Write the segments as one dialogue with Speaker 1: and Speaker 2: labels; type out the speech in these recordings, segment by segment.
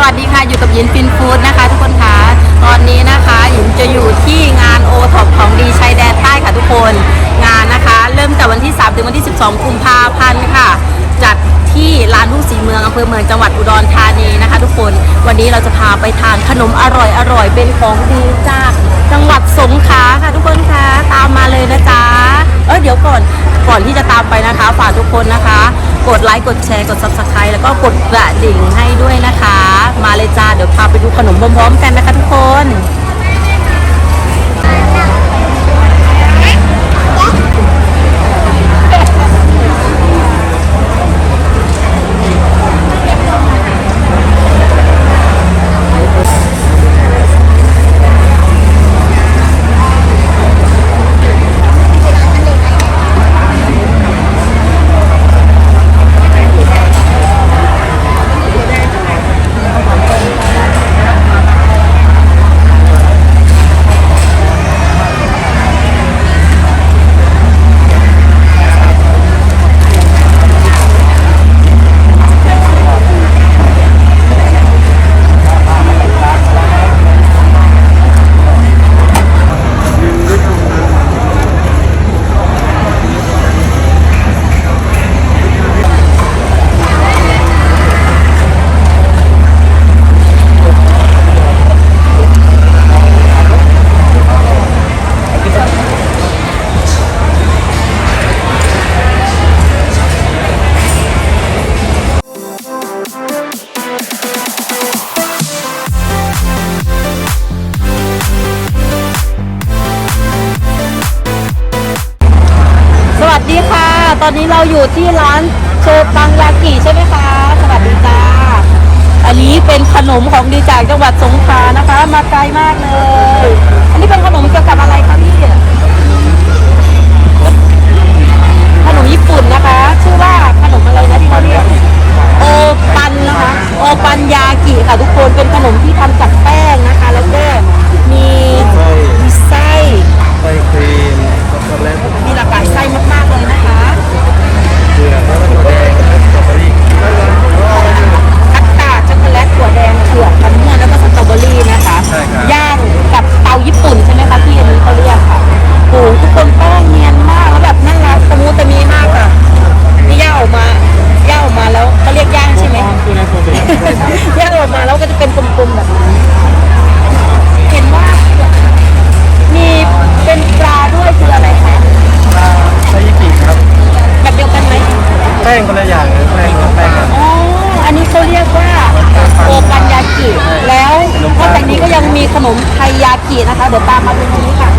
Speaker 1: สวัสดีค่ะ อยู่กับยินฟินฟู้ดนะคะ ทุกคนคะตอนนี้นะคะหยินจะอยู่ที่งานโอท็อปของดีชายแดนใต้ค่ะทุกคนงานนะคะ เริ่มแต่วันที่ 3 ถึงวันที่ 12 กุมภาพันธ์ค่ะ จัดที่ลานทุ่งสีเมืองอำเภอเมืองจังหวัดอุดรธานีนะคะ ทุกคนวันนี้เราจะพาไปทานขนมอร่อยอร่อยเป็นของดีจากจังหวัดสงขลาค่ะทุกคนคะตามมาเลยนะจ๊ะเออเดี๋ยวก่อนก่อนที่จะตามไปนะคะฝากทุกคนนะคะ กดไลค์กดแชร์กด subscribe แล้วก็กดกระดิ่งให้ด้วยนะคะ มาเลยจ้า เดี๋ยวพาไปดูขนมพร้อมๆกันนะคะทุกคน อนนี้เราอยู่ที่ร้านโชปังยากิใช่ไหมคะ สวัสดีจ้า อันนี้เป็นขนมของดีจากจังหวัดสงขลานะคะ มาไกลมากเลย อันนี้เป็นขนมเกี่ยวกับอะไรคะพี่ขนมญี่ปุ่นนะคะ ชื่อว่าขนมอะไรนะที่เขาเรียกโอปันนะคะ โอปันยากิค่ะทุกคนเป็นขนมที่ ป้งคน
Speaker 2: ละ
Speaker 1: อย่างเลยแป้
Speaker 2: งกับแป้งกัน
Speaker 1: อ๋อ อันนี้เขาเรียกว่าโอปันยากิแล้วนอกจากนี้ก็ยังมีขนมไทยยากินะคะ เดี๋ยวตามมาตรงนี้ค่ะ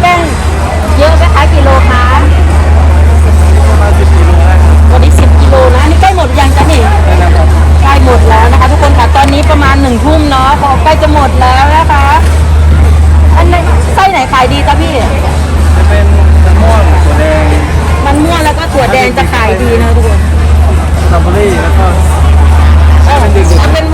Speaker 1: แป้งเยอะไหมคะกิโลคะ
Speaker 2: ประมาณสิบกิโล
Speaker 1: นะวันนี้สิบกิโลนะ
Speaker 2: นี่ใกล้
Speaker 1: หมดยังจ๊ะนี่ใกล้หมดแล้วนะคะ ทุกคนค่ะตอนนี้ประมาณหนึ่งทุ่มเนาะพอใกล้จะหมดแล้ว
Speaker 2: นะคะ อันไหนไส้ไหนขายดี
Speaker 1: จ๊ะ
Speaker 2: พี่จะ
Speaker 1: เป็นมันม่วงถั่วแดงมันม่วงแล้ว
Speaker 2: ก็ถั่วแดงจะขายดี
Speaker 1: นะทุกคนสตรอเบอรี่
Speaker 2: แล้วก็เป็นเป็น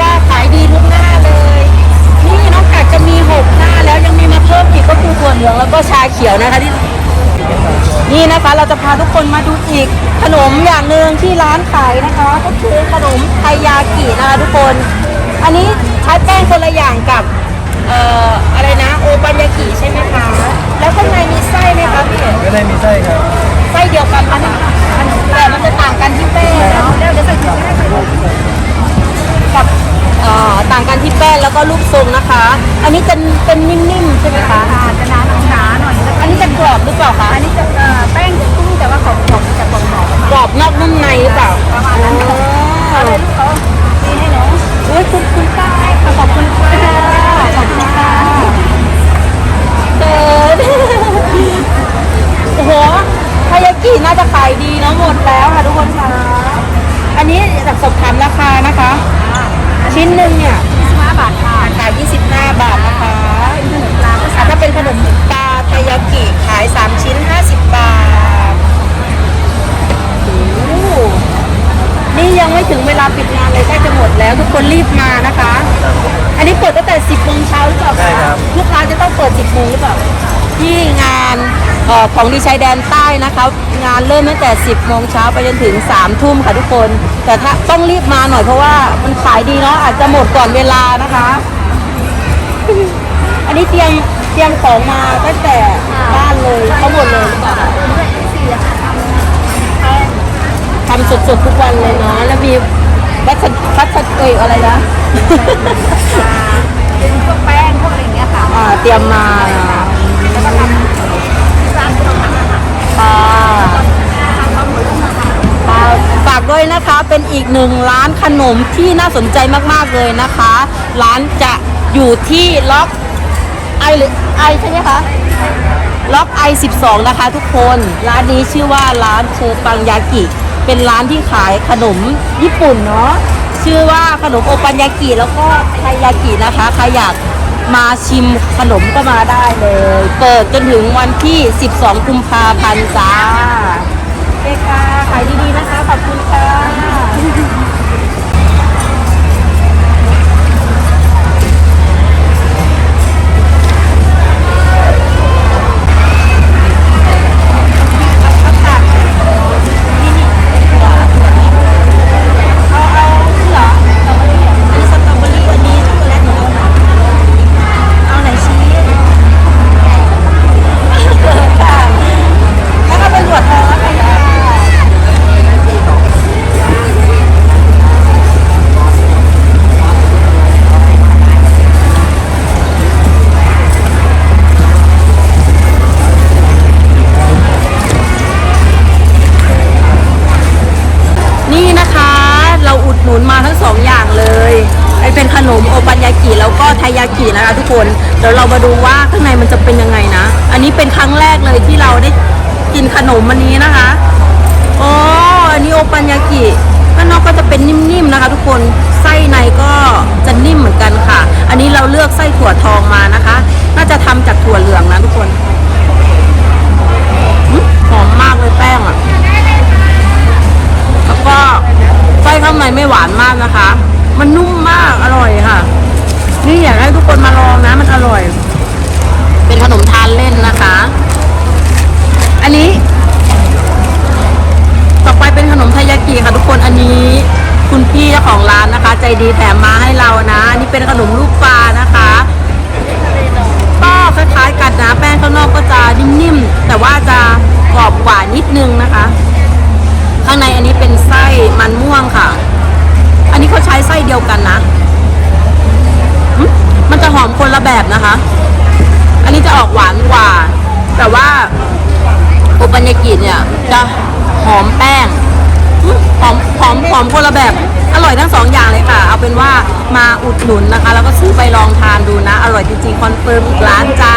Speaker 2: พิ่มอีกก็คือถั่วเหลือง
Speaker 1: แล้วก็ชาเขียว
Speaker 2: นะคะที่
Speaker 1: นี่นะคะเราจะพาทุกคนมาดูอีกขนมอย่างหนึ่งที่ร้านขายนะคะ ก็คือขนมไทยากินะคะทุกคน อันนี้ใช้แป้งคนละอย่างกับเอ่ออะไรนะโอปันยากิใช่ไหมคะแล้วข้างในมีไส้ไหมคะพี่
Speaker 2: ก็ได้มีไส้ครับ
Speaker 1: ไส้เดียวกันปะเนะแต่มันจะต่างกันที่แป้งเนาะแล้วเดี๋ยวใส่ถุงให้กับ เอ่อต่างกันที่แป้งแล้วก็รูปทรงนะคะ อันนี้จะเป็นนิ่มๆใช่ไหมคะ
Speaker 3: จะหนาหนาหน่อยแล้ว
Speaker 1: อันนี้จะกรอบหรือเปล่าคะ
Speaker 3: อันนี้จะเอ่อแป้งจะตุ้งแต่ว่าของของจะกรอบหอม
Speaker 1: กรอบนอกนุ่มในหรือเปล่า
Speaker 3: ประมาณนั้น
Speaker 1: อ๋อ
Speaker 3: เอาเลยลูกเขาดีให้หนู
Speaker 1: อุ้ยคุณคุณป้าค่ะขอบคุณค่ะขอบคุณค่ะเดิน โอ้โหทายากิน่าจะขายดีเนอะหมดแล้วค่ะทุกคนค่ะ อันนี้จากสอบถามราคานะคะ ชิ้นหนึ่งเนี่ย
Speaker 3: 25 บาทค่ะ
Speaker 1: ขาย25 บาทนะคะ
Speaker 3: ขนมปลาก็
Speaker 1: อะถ้าเป็นขนมปลาทายากิขาย 3 ชิ้น 50 บาทโอ้โหนี่ยังไม่ถึงเวลาปิดงานเลยใกล้จะหมดแล้วทุกคนรีบมานะคะ อันนี้เปิดตั้งแต่ 10โมงเช้าหรือเปล่า
Speaker 2: ใช่
Speaker 1: คะ
Speaker 2: ครับ
Speaker 1: ลูกค้าจะต้องเปิด 10โมงหรือเปล่า ที่งานเอ่อของดีชายแดนใต้นะคะงานเริ่มตั้งแต่ 10 โมงเช้าไปจนถึง 3 ทุ่มค่ะทุกคน แต่ถ้าต้องรีบมาหน่อยเพราะว่ามันขายดีเนาะอาจจะหมดก่อนเวลานะคะ อันนี้เตรียมเตรียมของมาตั้งแต่บ้านเลยเขาหมดเลยหรือเปล่าคะทำสดๆทุกวันเลยเนาะแล้วมีวัสดุวัสดุเอยอะไรนะ
Speaker 3: เป็นพวกแป้งพวกอะไรอย่างเงี้ยค่ะ
Speaker 1: อ่าเตรียมมา
Speaker 3: แล้วก็ทำร้านขนมปังอะค่ะ
Speaker 1: ค่ะ
Speaker 3: ทำข้าวหมูลูกมาค่ะ
Speaker 1: ค่ะฝากด้วยนะคะเป็นอีกหนึ่งร้านขนมที่น่าสนใจมากๆเลยนะคะ ร้านจะอยู่ที่ล็อกไอหรือไอใช่ไหมคะล็อกไอ12 นะคะทุกคน ร้านนี้ชื่อว่าร้านเชอปังยากิ เป็นร้านที่ขายขนมญี่ปุ่นเนาะชื่อว่าขนมโอปันยากิแล้วก็ไทยากินะคะใครอยาก มาชิมขนมก็มาได้เลย เปิดจนถึงวันที่ 12 กุมภาพันธ์จ้าเอกาขายดีๆนะคะ ขอบคุณค่ะ ไทยากินะคะทุกคนเดี๋ยวเรามาดูว่าข้างในมันจะเป็นยังไงนะ อันนี้เป็นครั้งแรกเลยที่เราได้กินขนมอันนี้นะคะอ๋ออันนี้โอปันยากิข้างนอกก็จะเป็นนิ่มๆนะคะ ทุกคนไส้ในก็จะนิ่มเหมือนกันค่ะ อันนี้เราเลือกไส้ถั่วทองมา อันนี้ ต่อไปเป็นขนมไทยากิค่ะทุกคนอันนี้ คุณพี่เจ้าของร้านนะคะ ใจดีแถมมาให้เรานะอันนี้เป็นขนมลูกปลานะคะก็คล้ายๆกันนะแป้งข้างนอกก็จะนิ่มๆแต่ว่าจะกรอบกว่านิดนึงนะคะ ข้างในอันนี้เป็นไส้มันม่วงค่ะ อันนี้เขาใช้ไส้เดียวกันนะมันจะหอมคนละแบบนะคะ อันนี้จะออกหวานกว่า แต่ว่า โอปัญญากิเนี่ยจะหอมแป้งหึหอมหอมหอมคนละแบบ อร่อยทั้งสองอย่างเลยค่ะ เอาเป็นว่ามาอุดหนุนนะคะ แล้วก็ซื้อไปลองทานดูนะ อร่อยจริงๆคอนเฟิร์มอีกร้านจ้า